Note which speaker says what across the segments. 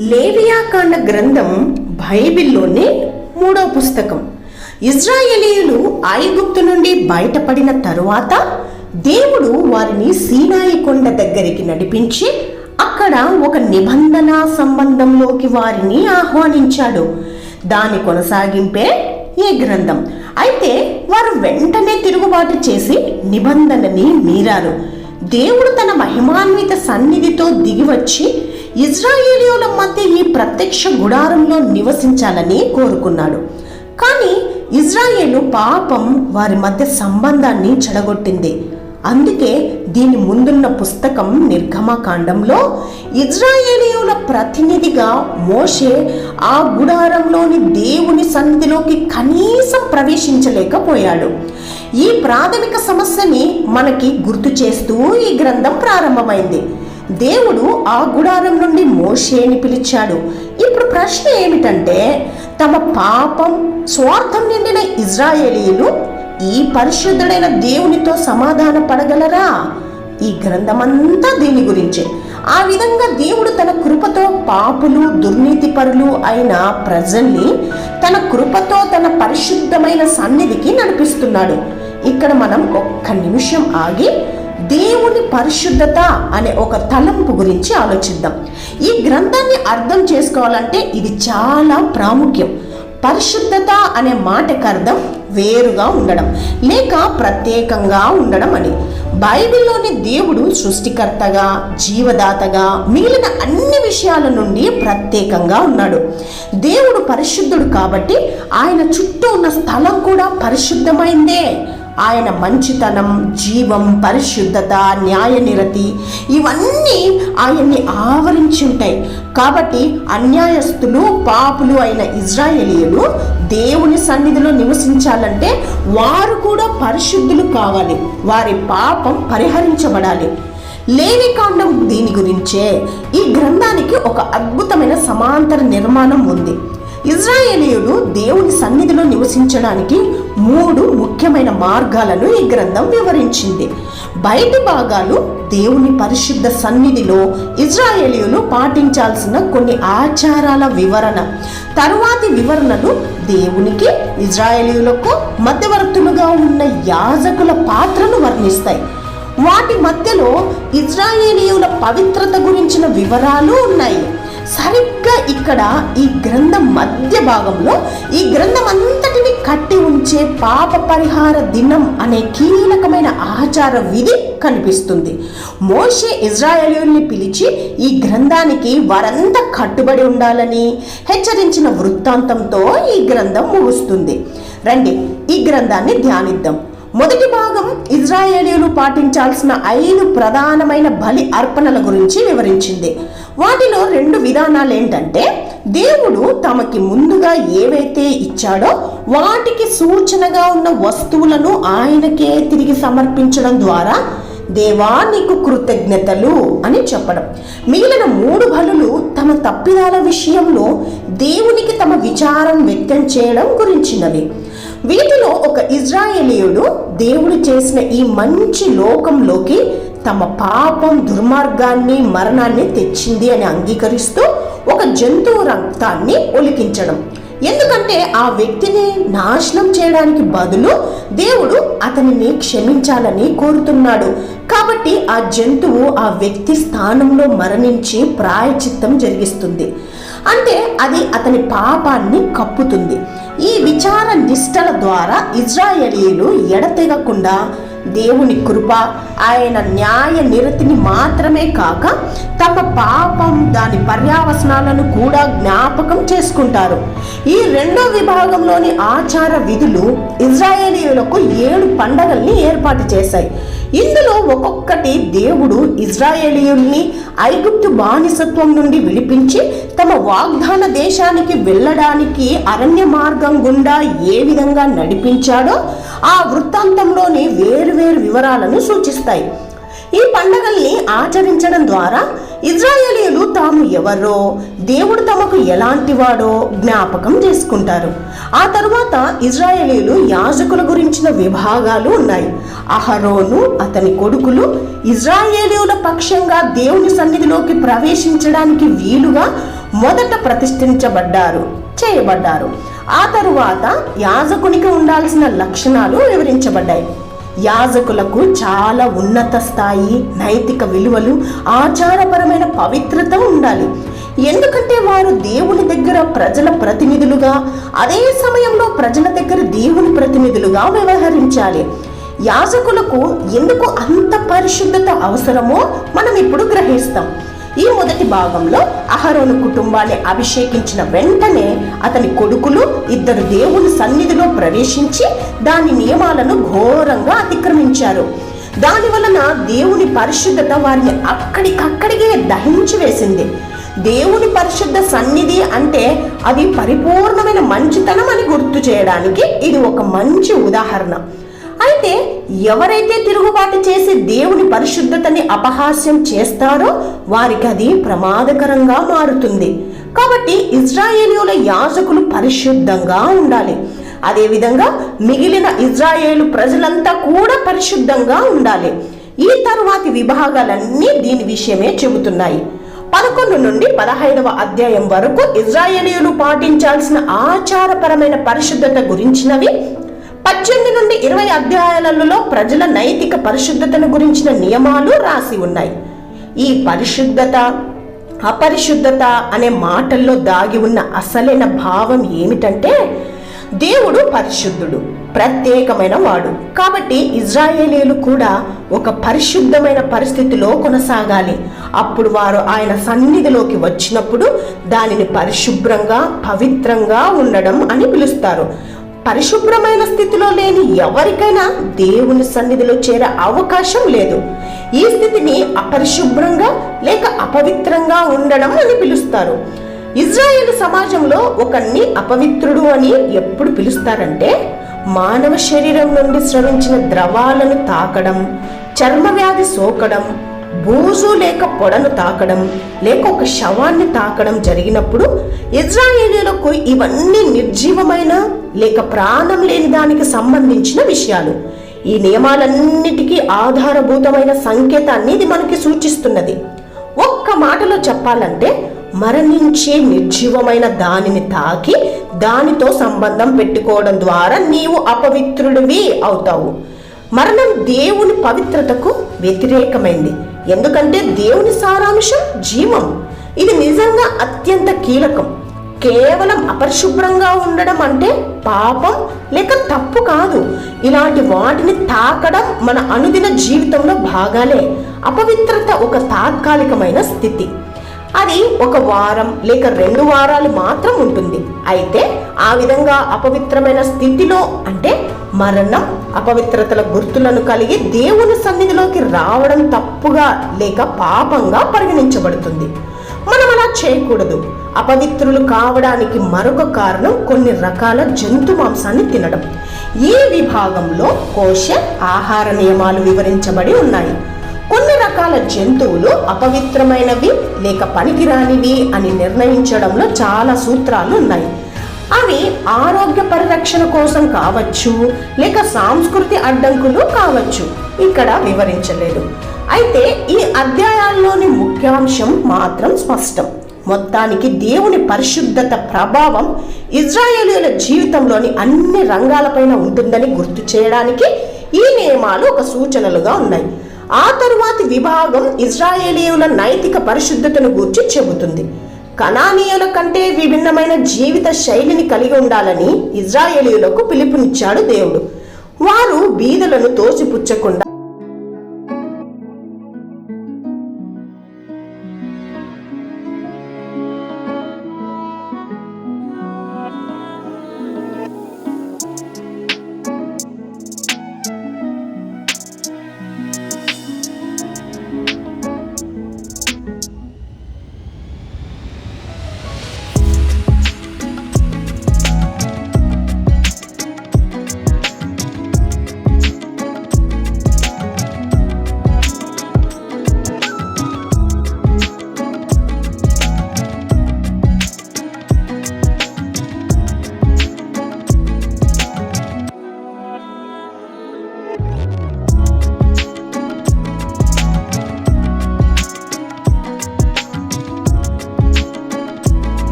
Speaker 1: లేవియాకాండ గ్రంథం బైబిల్లోనే మూడో పుస్తకం. ఇజ్రాయేలీయులు ఐగుప్తు నుండి బయటపడిన తరువాత దేవుడు వారిని సీనాయి కొండ దగ్గరికి నడిపించి అక్కడ ఒక నిబంధన సంబంధంలోకి వారిని ఆహ్వానించాడు. దాని కొనసాగింపే ఈ గ్రంథం. అయితే వారు వెంటనే తిరుగుబాటు చేసి నిబంధనని మీరారు. దేవుడు తన మహిమాన్విత సన్నిధితో దిగివచ్చి ఇజ్రాయేలీయుల మధ్య ఈ ప్రత్యక్ష గుడారంలో నివసించాలని కోరుకున్నాడు. కానీ ఇజ్రాయేలు పాపం వారి మధ్య సంబంధాన్ని చెడగొట్టింది. అందుకే దీని ముందున్న పుస్తకం నిర్గమకాండంలో ఇజ్రాయేలీయుల ప్రతినిధిగా మోషే ఆ గుడారంలోని దేవుని సన్నిధిలోకి కనీసం ప్రవేశించలేకపోయాడు. ఈ ప్రాథమిక సమస్యని మనకి గుర్తు చేస్తూ ఈ గ్రంథం ప్రారంభమైంది. దేవుడు ఆ గుడారం నుండి మోషేని పిలిచాడు. ఇప్పుడు ప్రశ్న ఏమిటంటే తమ పాపం స్వార్థం నిండిన ఇజ్రాయేలీలు ఈ పరిశుద్ధుడైన దేవునితో సమాధాన పడగలరా? ఈ గ్రంథమంతా దీని గురించే. ఆ విధంగా దేవుడు తన కృపతో పాపులు దుర్నీతిపరులు అయిన ప్రజల్ని తన కృపతో తన పరిశుద్ధమైన సన్నిధికి నడిపిస్తున్నాడు. ఇక్కడ మనం ఒక్క నిమిషం ఆగి దేవుని పరిశుద్ధత అనే ఒక తలంపు గురించి ఆలోచిద్దాం. ఈ గ్రంథాన్ని అర్థం చేసుకోవాలంటే ఇది చాలా ప్రాముఖ్యం. పరిశుద్ధత అనే మాటకు అర్థం వేరుగా ఉండడం లేక ప్రత్యేకంగా ఉండడం అని. బైబిల్లోని దేవుడు సృష్టికర్తగా జీవదాతగా మిగిలిన అన్ని విషయాల నుండి ప్రత్యేకంగా ఉన్నాడు. దేవుడు పరిశుద్ధుడు కాబట్టి ఆయన చుట్టూ ఉన్న స్థలం కూడా పరిశుద్ధమైందే. ఆయన మంచితనం జీవం పరిశుద్ధత న్యాయనిరతి ఇవన్నీ ఆయన్ని ఆవరించి ఉంటాయి. కాబట్టి అన్యాయస్తులు పాపులు అయిన ఇజ్రాయేలీయులు దేవుని సన్నిధిలో నివసించాలంటే వారు కూడా పరిశుద్ధులు కావాలి. వారి పాపం పరిహరించబడాలి. లేవికాండం దీని గురించే. ఈ గ్రంథానికి ఒక అద్భుతమైన సమాంతర నిర్మాణం ఉంది. ఇజ్రాయేలీయులు దేవుని సన్నిధిలో నివసించడానికి మూడు ముఖ్యమైన మార్గాలను ఈ గ్రంథం వివరించింది. బయటి భాగాలు దేవుని పరిశుద్ధ సన్నిధిలో ఇజ్రాయేలీయులు పాటించాల్సిన కొన్ని ఆచారాల వివరణ. తరువాతి వివరణలు దేవునికి ఇజ్రాయేలీయులకు మధ్యవర్తులుగా ఉన్న యాజకుల పాత్రను వర్ణిస్తాయి. వాటి మధ్యలో ఇజ్రాయేలీయుల పవిత్రత గురించిన వివరాలు ఉన్నాయి. సరిగ్గా ఇక్కడ ఈ గ్రంథం మధ్య భాగంలో ఈ గ్రంథం అంతటిని కట్టి ఉంచే పాప పరిహార దినం అనే కీలకమైన ఆచార విధి కనిపిస్తుంది. మోషే ఇజ్రాయేలీయుల్ని పిలిచి ఈ గ్రంథానికి వారంతా కట్టుబడి ఉండాలని హెచ్చరించిన వృత్తాంతంతో ఈ గ్రంథం ముగుస్తుంది. రండి ఈ గ్రంథాన్ని ధ్యానిద్దాం. మొదటి భాగం ఇజ్రాయేలీయులు పాటించాల్సిన ఐదు ప్రధానమైన బలి అర్పణల గురించి వివరించింది. వాటిలో రెండు విధానాలు ఏంటంటే దేవుడు తమకి ముందుగా ఏవైతే ఇచ్చాడో వాటికి సూచనగా ఉన్న వస్తువులను ఆయనకే తిరిగి సమర్పించడం ద్వారా దేవా నీకు కృతజ్ఞతలు అని చెప్పడం. మిగిలిన మూడు బలులు తమ తప్పిదాల విషయంలో దేవునికి తమ విచారం వ్యక్తం చేయడం గురించినవి. వీటిలో ఒక ఇజ్రాయేలీయుడు దేవుడు చేసిన ఈ మంచి లోకంలోకి తమ పాపం దుర్మార్గాన్ని మరణాన్ని తెచ్చింది అని అంగీకరిస్తూ ఒక జంతువు రక్తాన్ని ఒలికించడం. ఎందుకంటే ఆ వ్యక్తిని నాశనం చేయడానికి బదులు దేవుడు అతనిని క్షమించాలని కోరుతున్నాడు. కాబట్టి ఆ జంతువు ఆ వ్యక్తి స్థానంలో మరణించి ప్రాయచిత్తం జరిగిస్తుంది. అంటే అది అతని పాపాన్ని కప్పుతుంది. ఈ విచార నిష్టల ద్వారా ఇజ్రాయేలీలు ఎడతెగకుండా దేవుని కృప ఆయన న్యాయ నిరతిని మాత్రమే కాక తమ పాపం దాని పర్యావసనాలను కూడా జ్ఞాపకం చేసుకుంటారు. ఈ రెండో విభాగంలోని ఆచార విధులు ఇజ్రాయేలీయులకు ఏడు పండగల్ని ఏర్పాటు చేశాయి. ఇందులో ఒక్కొక్కటి దేవుడు ఇజ్రాయేలీయుల్ని ఐగుప్తు బానిసత్వం నుండి విడిపించి తమ వాగ్దాన దేశానికి వెళ్ళడానికి అరణ్య మార్గం గుండా ఏ విధంగా నడిపించాడో ఆ వృత్తాంతంలోని వేరువేరు వివరాలను సూచిస్తాయి. ఈ పండగల్ని ఆచరించడం ద్వారా ఇజ్రాయేలీలు తాము ఎవరో దేవుడు తమకు ఎలాంటి వాడో జ్ఞాపకం చేసుకుంటారు. ఆ తరువాత ఇజ్రాయేలీలు యాజకుల గురించిన విభాగాలు ఉన్నాయి. అహరోను అతని కొడుకులు ఇజ్రాయేలీయుల పక్షంగా దేవుని సన్నిధిలోకి ప్రవేశించడానికి వీలుగా మొదట ప్రతిష్ఠించబడ్డారు చేయబడ్డారు. ఆ తరువాత యాజకునికి ఉండాల్సిన లక్షణాలు వివరించబడ్డాయి. యాజకులకు చాలా ఉన్నత స్థాయి నైతిక విలువలు ఆచారపరమైన పవిత్రత ఉండాలి. ఎందుకంటే వారు దేవుని దగ్గర ప్రజల ప్రతినిధులుగా అదే సమయంలో ప్రజల దగ్గర దేవుని ప్రతినిధులుగా వ్యవహరించాలి. యాజకులకు ఎందుకు అంత పరిశుద్ధత అవసరమో మనం ఇప్పుడు గ్రహిస్తాం. ఈ మొదటి భాగంలో అహరోను కుటుంబాన్ని అభిషేకించిన వెంటనే అతని కొడుకులు ఇద్దరు దేవుని సన్నిధిలో ప్రవేశించి దాని నియమాలను ఘోరంగా అతిక్రమించారు. దాని వలన దేవుని పరిశుద్ధత వారిని అక్కడికక్కడికే దహించి వేసింది. దేవుని పరిశుద్ధ సన్నిధి అంటే అది పరిపూర్ణమైన మంచితనం అని గుర్తు చేయడానికి ఇది ఒక మంచి ఉదాహరణ. అయితే ఎవరైతే తిరుగుబాటు చేసి దేవుని పరిశుద్ధతని అపహాస్యం చేస్తారో వారికి అది ప్రమాదకరంగా మారుతుంది. కాబట్టి ఇజ్రాయేలీల యాజకులు పరిశుద్ధంగా ఉండాలి. అదేవిధంగా మిగిలిన ఇజ్రాయేలు ప్రజలంతా కూడా పరిశుద్ధంగా ఉండాలి. ఈ తరువాతి విభాగాలన్నీ దీని విషయమే చెబుతున్నాయి. పదకొండు నుండి పదహైదవ అధ్యాయం వరకు ఇజ్రాయేలీయులు పాటించాల్సిన ఆచారపరమైన పరిశుద్ధత గురించినవి పద్దెనిమిది నుండి ఇరవై అధ్యాయాలలో ప్రజల నైతిక పరిశుద్ధతను గురించిన నియమాలు రాసి ఉన్నాయి. ఈ పరిశుద్ధత అపరిశుద్ధత అనే మాటల్లో దాగి ఉన్న అసలైన భావం ఏమిటంటే దేవుడు పరిశుద్ధుడు ప్రత్యేకమైన వాడు. కాబట్టి ఇజ్రాయేలీలు కూడా ఒక పరిశుద్ధమైన పరిస్థితిలో కొనసాగాలి. అప్పుడు వారు ఆయన సన్నిధిలోకి వచ్చినప్పుడు దానిని పరిశుభ్రంగా పవిత్రంగా ఉండడం అని పిలుస్తారు. పరిశుభ్రమైన స్థితిలో లేని ఎవరికైనా దేవుని సన్నిధిలో చేరే అవకాశం లేదు. ఈ స్థితిని అపరిశుభ్రంగా లేక అపవిత్రంగా ఉండడం అని పిలుస్తారు. ఇజ్రాయేల్ సమాజంలో ఒకరిని అపవిత్రుడు అని ఎప్పుడు పిలుస్తారంటే మానవ శరీరం నుండి స్రవించిన ద్రవాలను తాకడం చర్మవ్యాధి సోకడం బూజు లేక పొడను తాకడం లేక ఒక శవాన్ని తాకడం జరిగినప్పుడు ఇజ్రాయేలీలకు ఇవన్నీ నిర్జీవమైన లేక ప్రాణం లేని దానికి సంబంధించిన విషయాలు. ఈ నియమాలన్నిటికీ ఆధారభూతమైన సంకేతాన్ని ఇది మనకి సూచిస్తున్నది. ఒక్క మాటలో చెప్పాలంటే మరణించే నిర్జీవమైన దానిని తాకి దానితో సంబంధం పెట్టుకోవడం ద్వారా నీవు అపవిత్రుడివి అవుతావు. మరణం దేవుని పవిత్రతకు వ్యతిరేకమైంది. ఎందుకంటే దేవుని సారాంశం జీవం. ఇది నిజంగా అత్యంత కీలకం. కేవలం అపరిశుభ్రంగా ఉండడం అంటే పాపం లేక తప్పు కాదు. ఇలాంటి వాటిని తాకడం మన అనుదిన జీవితంలో భాగాలే. అపవిత్రత ఒక తాత్కాలికమైన స్థితి. అది ఒక వారం లేక రెండు వారాలు మాత్రం ఉంటుంది. అయితే ఆ విధంగా అపవిత్రమైన స్థితిలో అంటే మరణం అపవిత్రతల గుర్తులను కలిగి దేవుని సన్నిధిలోకి రావడం తప్పుగా లేక పాపంగా పరిగణించబడుతుంది. మనం అలా చేయకూడదు. అపవిత్రులు కావడానికి మరొక కారణం కొన్ని రకాల జంతు మాంసాన్ని తినడం. ఈ విభాగంలో కోశ ఆహార నియమాలు వివరించబడి ఉన్నాయి. కొన్ని రకాల జంతువులు అపవిత్రమైనవి లేక పనికిరానివి అని నిర్ణయించడంలో చాలా సూత్రాలు ఉన్నాయి. అవి ఆరోగ్య పరిరక్షణ కోసం కావచ్చు లేక సాంస్కృతి అడ్డంకులు కావచ్చు. ఇక్కడ వివరించలేదు. అయితే ఈ అధ్యాయాల్లోని ముఖ్యాంశం మాత్రం స్పష్టం. మొత్తానికి దేవుని పరిశుద్ధత ప్రభావం ఇజ్రాయేలీల జీవితంలోని అన్ని రంగాలపైన ఉంటుందని గుర్తు చేయడానికి ఈ నియమాలు ఒక సూచనలుగా ఉన్నాయి. ఆ తరువాతి విభాగం ఇజ్రాయేలీయుల నైతిక పరిశుద్ధతను గూర్చి చెబుతుంది. కనానీయుల కంటే విభిన్నమైన జీవిత శైలిని కలిగి ఉండాలని ఇజ్రాయేలీయులకు పిలుపునిచ్చాడు దేవుడు. వారు బీదలను తోసిపుచ్చకుండా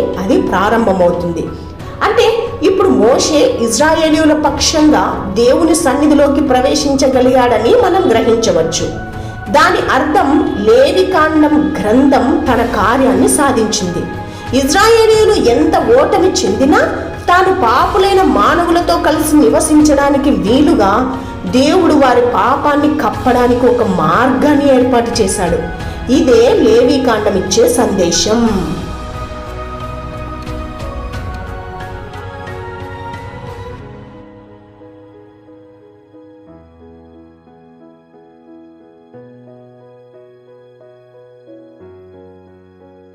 Speaker 1: అది ప్రారంభమవుతుంది. అంటే ఇప్పుడు మోషే ఇజ్రాయేలీయుల పక్షంగా దేవుని సన్నిధిలోకి ప్రవేశించగలిగాడని మనం గ్రహించవచ్చు. దాని అర్థం లేవికాండం గ్రంథం తన కార్యాన్ని సాధించింది. ఇజ్రాయేలీయులు ఎంత ఓటమి చెందినా తాను పాపులైన మానవులతో కలిసి నివసించడానికి వీలుగా దేవుడు వారి పాపాన్ని కప్పడానికి ఒక మార్గాన్ని ఏర్పాటు చేశాడు. ఇదే లేవికాండం ఇచ్చే సందేశం.